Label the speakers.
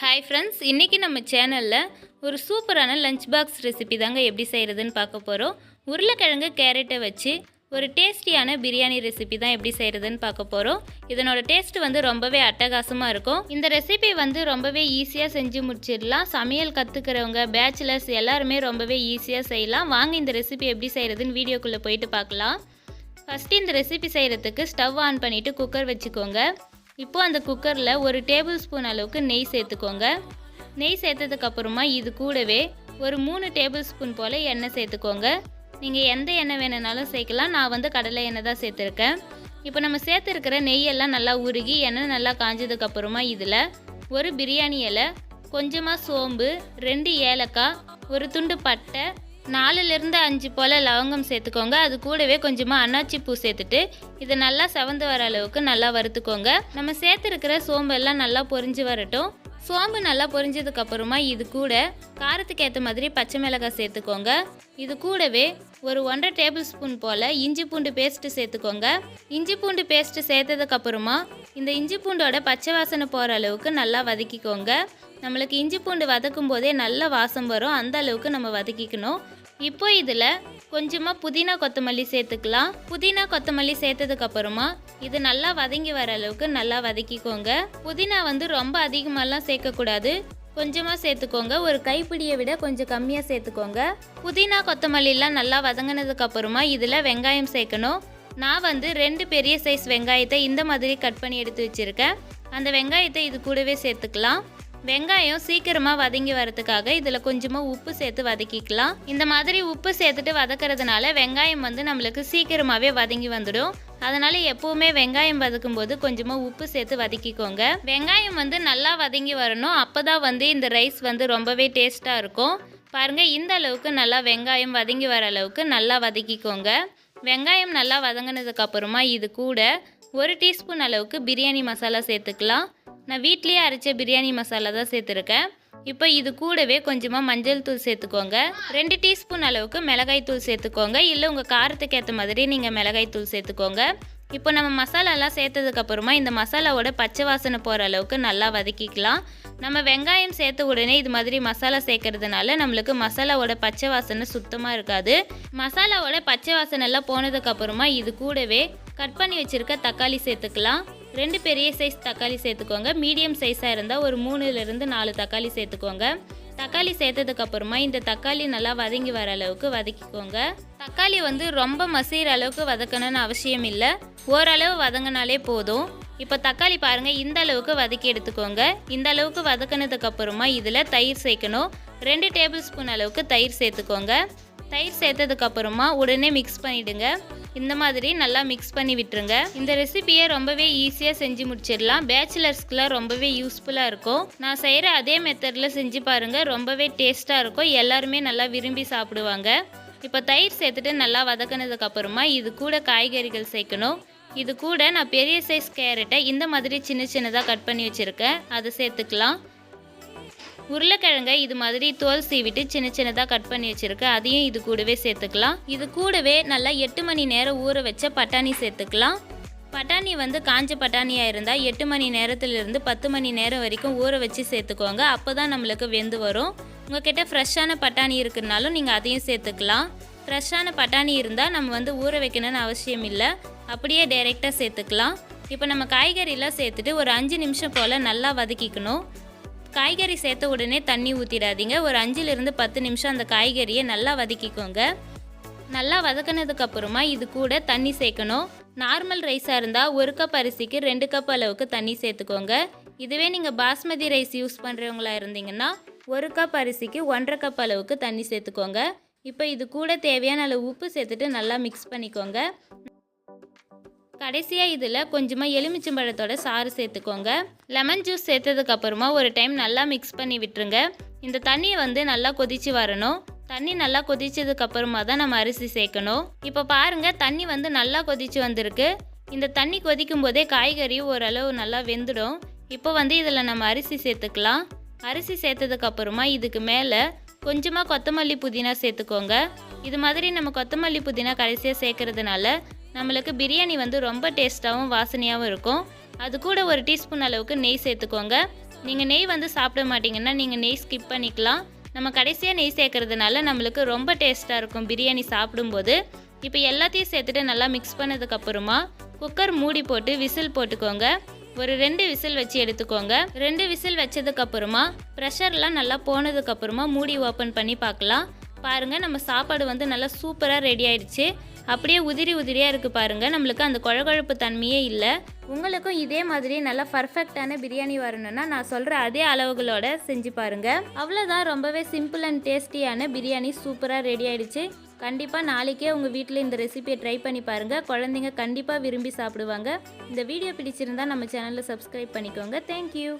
Speaker 1: Hi friends இன்றைக்கி நம்ம சேனலில் ஒரு சூப்பரான லஞ்ச் பாக்ஸ் ரெசிபி தாங்க எப்படி செய்கிறதுன்னு பார்க்க போகிறோம் உருளைக்கிழங்கு கேரட்டை வச்சு ஒரு டேஸ்டியான பிரியாணி ரெசிபி தான் எப்படி செய்கிறதுன்னு பார்க்க போகிறோம் இதனோட டேஸ்ட் வந்து ரொம்பவே அட்டகாசமாக இருக்கும். இந்த ரெசிபி வந்து ரொம்பவே ஈஸியாக செஞ்சு முடிச்சிடலாம். சமையல் கற்றுக்கிறவங்க பேச்சுலர்ஸ் எல்லாருமே ரொம்பவே ஈஸியாக செய்யலாம். வாங்க இந்த ரெசிபி எப்படி செய்கிறதுன்னு வீடியோக்குள்ளே போயிட்டு பார்க்கலாம். ஃபஸ்ட்டு இந்த ரெசிபி செய்கிறதுக்கு ஸ்டவ் ஆன் பண்ணிவிட்டு குக்கர் வச்சுக்கோங்க. இப்போது அந்த குக்கரில் ஒரு டேபிள் ஸ்பூன் அளவுக்கு நெய் சேர்த்துக்கோங்க. நெய் சேர்த்ததுக்கப்புறமா இது கூடவே ஒரு மூணு டேபிள் ஸ்பூன் போல் எண்ணெய் சேர்த்துக்கோங்க. நீங்கள் எந்த எண்ணெய் வேணுனாலும் சேர்க்கலாம். நான் வந்து கடலை எண்ணெய் தான் சேர்த்துருக்கேன். இப்போ நம்ம சேர்த்துருக்கிற நெய்யெல்லாம் நல்லா உருகி எண்ணெய் நல்லா காஞ்சதுக்கப்புறமா இதில் ஒரு பிரியாணி இலை கொஞ்சமாக சோம்பு ரெண்டு ஏலக்காய் ஒரு துண்டு பட்டை நாலுலேருந்து அஞ்சு போல் லவங்கம் சேர்த்துக்கோங்க. அது கூடவே கொஞ்சமாக அன்னாச்சி பூ சேர்த்துட்டு இதை நல்லா செவந்து வர அளவுக்கு நல்லா வறுத்துக்கோங்க. நம்ம சேர்த்துருக்கிற சோம்பெல்லாம் நல்லா பொரிஞ்சு வரட்டும். சோம்பு நல்லா பொரிஞ்சதுக்கு அப்புறமா இது கூட காரத்துக்கு ஏற்ற மாதிரி பச்சை மிளகாய் சேர்த்துக்கோங்க. இது கூடவே ஒரு ஒன்றரை டேபிள் ஸ்பூன் போல் இஞ்சி பூண்டு பேஸ்ட்டு சேர்த்துக்கோங்க. இஞ்சி பூண்டு பேஸ்ட்டு சேர்த்ததுக்கப்புறமா இந்த இஞ்சி பூண்டோட பச்சை வாசனை போகிற அளவுக்கு நல்லா வதக்கிக்கோங்க. நம்மளுக்கு இஞ்சி பூண்டு வதக்கும் போதே நல்ல வாசம் வரும். அந்த அளவுக்கு நம்ம வதக்கிக்கணும். இப்போ இதில் கொஞ்சமாக புதினா கொத்தமல்லி சேர்த்துக்கலாம். புதினா கொத்தமல்லி சேர்த்ததுக்கு அப்புறமா இது நல்லா வதங்கி வர அளவுக்கு நல்லா வதக்கிக்கோங்க. புதினா வந்து ரொம்ப அதிகமாகலாம் சேர்க்கக்கூடாது. கொஞ்சமாக சேர்த்துக்கோங்க. ஒரு கைப்பிடியை விட கொஞ்சம் கம்மியாக சேர்த்துக்கோங்க. புதினா கொத்தமல்லிலாம் நல்லா வதங்கினதுக்கு அப்புறமா இதில் வெங்காயம் சேர்க்கணும். நான் வந்து ரெண்டு பெரிய சைஸ் வெங்காயத்தை இந்த மாதிரி கட் பண்ணி எடுத்து வச்சுருக்கேன். அந்த வெங்காயத்தை இது கூடவே சேர்த்துக்கலாம். வெங்காயம் சீக்கிரமாக வதங்கி வரதுக்காக இதில் கொஞ்சமாக உப்பு சேர்த்து வதக்கிக்கலாம். இந்த மாதிரி உப்பு சேர்த்துட்டு வதக்கிறதுனால வெங்காயம் வந்து நம்மளுக்கு சீக்கிரமாகவே வதங்கி வந்துடும். அதனால் எப்போவுமே வெங்காயம் வதக்கும் போது கொஞ்சமாக உப்பு சேர்த்து வதக்கிக்கோங்க. வெங்காயம் வந்து நல்லா வதங்கி வரணும். அப்போ தான் வந்து இந்த ரைஸ் வந்து ரொம்பவே டேஸ்ட்டாக இருக்கும். பாருங்கள் இந்த அளவுக்கு நல்லா வெங்காயம் வதங்கி வர அளவுக்கு நல்லா வதக்கிக்கோங்க. வெங்காயம் நல்லா வதங்கினதுக்கு அப்புறமா இது கூட ஒரு டீஸ்பூன் அளவுக்கு பிரியாணி மசாலா சேர்த்துக்கலாம். நான் வீட்லேயே அரைச்ச பிரியாணி மசாலா தான் சேர்த்துருக்கேன். இப்போ இது கூடவே கொஞ்சமாக மஞ்சள் தூள் சேர்த்துக்கோங்க. ரெண்டு டீஸ்பூன் அளவுக்கு மிளகாய் தூள் சேர்த்துக்கோங்க. இல்லை உங்கள் காரத்துக்கு ஏற்ற மாதிரி நீங்கள் மிளகாய் தூள் சேர்த்துக்கோங்க. இப்போ நம்ம மசாலாலாம் சேர்த்ததுக்கப்புறமா இந்த மசாலாவோட பச்சை வாசனை போகிற அளவுக்கு நல்லா வதக்கிக்கலாம். நம்ம வெங்காயம் சேர்த்த உடனே இது மாதிரி மசாலா சேர்க்கறதுனால நம்மளுக்கு மசாலாவோட பச்சை வாசனை சுத்தமாக இருக்காது. மசாலாவோட பச்சை வாசனை எல்லாம் போனதுக்கப்புறமா இது கூடவே கட் பண்ணி வச்சுருக்க தக்காளி சேர்த்துக்கலாம். ரெண்டு பெரிய சைஸ் தக்காளி சேர்த்துக்கோங்க. மீடியம் சைஸாக இருந்தால் ஒரு மூணுலேருந்து நாலு தக்காளி சேர்த்துக்கோங்க. தக்காளி சேர்த்ததுக்கப்புறமா இந்த தக்காளி நல்லா வதங்கி வர அளவுக்கு வதக்கிக்கோங்க. தக்காளி வந்து ரொம்ப மசிகிற அளவுக்கு வதக்கணும்னு அவசியம் இல்லை. ஓரளவு வதங்கினாலே போதும். இப்போ தக்காளி பாருங்கள் இந்த அளவுக்கு வதக்கி எடுத்துக்கோங்க. இந்த அளவுக்கு வதக்கினதுக்கப்புறமா இதில் தயிர் சேர்க்கணும். ரெண்டு டேபிள் ஸ்பூன் அளவுக்கு தயிர் சேர்த்துக்கோங்க. தயிர் சேர்த்ததுக்கு அப்புறமா உடனே மிக்ஸ் பண்ணிவிடுங்க இந்த மாதிரி நல்லா மிக்ஸ் பண்ணி விட்டுருங்க. இந்த ரெசிபியை ரொம்பவே ஈஸியாக செஞ்சு முடிச்சிடலாம். பேச்சுலர்ஸ்க்குலாம் ரொம்பவே யூஸ்ஃபுல்லாக இருக்கும். நான் செய்கிற அதே மெத்தடில் செஞ்சு பாருங்கள் ரொம்பவே டேஸ்ட்டாக இருக்கும். எல்லாருமே நல்லா விரும்பி சாப்பிடுவாங்க. இப்போ தயிர் சேர்த்துட்டு நல்லா வதக்கினதுக்கு அப்புறமா இது கூட காய்கறிகள் சேர்க்கணும். இது கூட நான் பெரிய சைஸ் கேரட்டை இந்த மாதிரி சின்ன சின்னதாக கட் பண்ணி வச்சுருக்கேன். அதை சேர்த்துக்கலாம். உருளைக்கிழங்கை இது மாதிரி தோல் சீவிட்டு சின்ன சின்னதாக கட் பண்ணி வச்சுருக்கேன் அதையும் இது கூடவே சேர்த்துக்கலாம். இது கூடவே நல்லா எட்டு மணி நேரம் ஊற வச்ச பட்டாணி சேர்த்துக்கலாம். பட்டாணி வந்து காஞ்ச பட்டாணியாக இருந்தால் எட்டு மணி நேரத்துலேருந்து பத்து மணி நேரம் வரைக்கும் ஊற வச்சு சேர்த்துக்கோங்க. அப்போ தான் நம்மளுக்கு வெந்து வரும். உங்ககிட்ட ஃப்ரெஷ்ஷான பட்டாணி இருக்குனாலும் நீங்கள் அதையும் சேர்த்துக்கலாம். ஃப்ரெஷ்ஷான பட்டாணி இருந்தால் நம்ம வந்து ஊற வைக்கணும்னு அவசியம் இல்லை. அப்படியே டைரெக்டாக சேர்த்துக்கலாம். இப்போ நம்ம காய்கறிலாம் சேர்த்துட்டு ஒரு அஞ்சு நிமிஷம் போல் நல்லா வதக்கிக்கணும். காய்கறி சேர்த்த உடனே தண்ணி ஊற்றிடாதீங்க ஒரு அஞ்சுலேருந்து பத்து நிமிஷம் அந்த காய்கறியை நல்லா வதக்கிக்கோங்க. நல்லா வதக்கினதுக்கப்புறமா இது கூட தண்ணி சேர்க்கணும். நார்மல் ரைஸாக இருந்தால் ஒரு கப் அரிசிக்கு ரெண்டு கப் அளவுக்கு தண்ணி சேர்த்துக்கோங்க. இதுவே நீங்கள் பாஸ்மதி ரைஸ் யூஸ் பண்ணுறவங்களா இருந்தீங்கன்னா ஒரு கப் அரிசிக்கு ஒன்றரை கப் அளவுக்கு தண்ணி சேர்த்துக்கோங்க. இப்போ இது கூட தேவையான அளவு உப்பு சேர்த்துட்டு நல்லா மிக்ஸ் பண்ணிக்கோங்க. கடைசியாக இதில் கொஞ்சமாக எலுமிச்சம்பழத்தோட சாறு சேர்த்துக்கோங்க. லெமன் ஜூஸ் சேர்த்ததுக்கு அப்புறமா ஒரு டைம் நல்லா மிக்ஸ் பண்ணி விட்டுருங்க. இந்த தண்ணியை வந்து நல்லா கொதிச்சு வரணும். தண்ணி நல்லா கொதிச்சதுக்கு அப்புறமா தான் நம்ம அரிசி சேர்க்கணும். இப்போ பாருங்க தண்ணி வந்து நல்லா கொதிச்சு வந்திருக்கு. இந்த தண்ணி கொதிக்கும் போதே காய்கறி ஓரளவு நல்லா வெந்துடும். இப்போ வந்து இதில் நம்ம அரிசி சேர்த்துக்கலாம். அரிசி சேர்த்ததுக்கு அப்புறமா இதுக்கு மேலே கொஞ்சமாக கொத்தமல்லி புதினா சேர்த்துக்கோங்க. இது மாதிரி நம்ம கொத்தமல்லி புதினா கடைசியாக சேர்க்கறதுனால நம்மளுக்கு பிரியாணி வந்து ரொம்ப டேஸ்ட்டாகவும் வாசனையாகவும் இருக்கும். அது கூட ஒரு டீஸ்பூன் அளவுக்கு நெய் சேர்த்துக்கோங்க. நீங்கள் நெய் வந்து சாப்பிட மாட்டிங்கன்னா நீங்கள் நெய் ஸ்கிப் பண்ணிக்கலாம். நம்ம கடைசியாக நெய் சேர்க்கறதுனால நம்மளுக்கு ரொம்ப டேஸ்ட்டாக இருக்கும் பிரியாணி சாப்பிடும்போது. இப்போ எல்லாத்தையும் சேர்த்துட்டு நல்லா மிக்ஸ் பண்ணதுக்கப்புறமா குக்கர் மூடி போட்டு விசில் போட்டுக்கோங்க. ஒரு ரெண்டு விசில் வச்சு எடுத்துக்கோங்க. ரெண்டு விசில் வச்சதுக்கப்புறமா ப்ரெஷர்லாம் நல்லா போனதுக்கப்புறமா மூடி ஓப்பன் பண்ணி பார்க்கலாம். பாருங்கள் நம்ம சாப்பாடு வந்து நல்லா சூப்பராக ரெடி ஆயிடுச்சு. அப்படியே உதிரி உதிரியாக இருக்குது பாருங்கள் நம்மளுக்கு அந்த குழகுழப்பு தன்மையே இல்லை. உங்களுக்கும் இதே மாதிரி நல்லா பர்ஃபெக்டான பிரியாணி வரணும்னா நான் சொல்கிற அதே அளவுகளோட செஞ்சு பாருங்கள் அவ்வளோதான் ரொம்பவே சிம்பிள் அண்ட் டேஸ்டியான பிரியாணி சூப்பராக ரெடி ஆகிடுச்சு கண்டிப்பாக நாளைக்கே உங்கள் வீட்டில் இந்த ரெசிபியை ட்ரை பண்ணி பாருங்கள் குழந்தைங்க கண்டிப்பாக விரும்பி சாப்பிடுவாங்க. இந்த வீடியோ பிடிச்சிருந்தா நம்ம சேனலில் சப்ஸ்கிரைப் பண்ணிக்கோங்க. தேங்க்யூ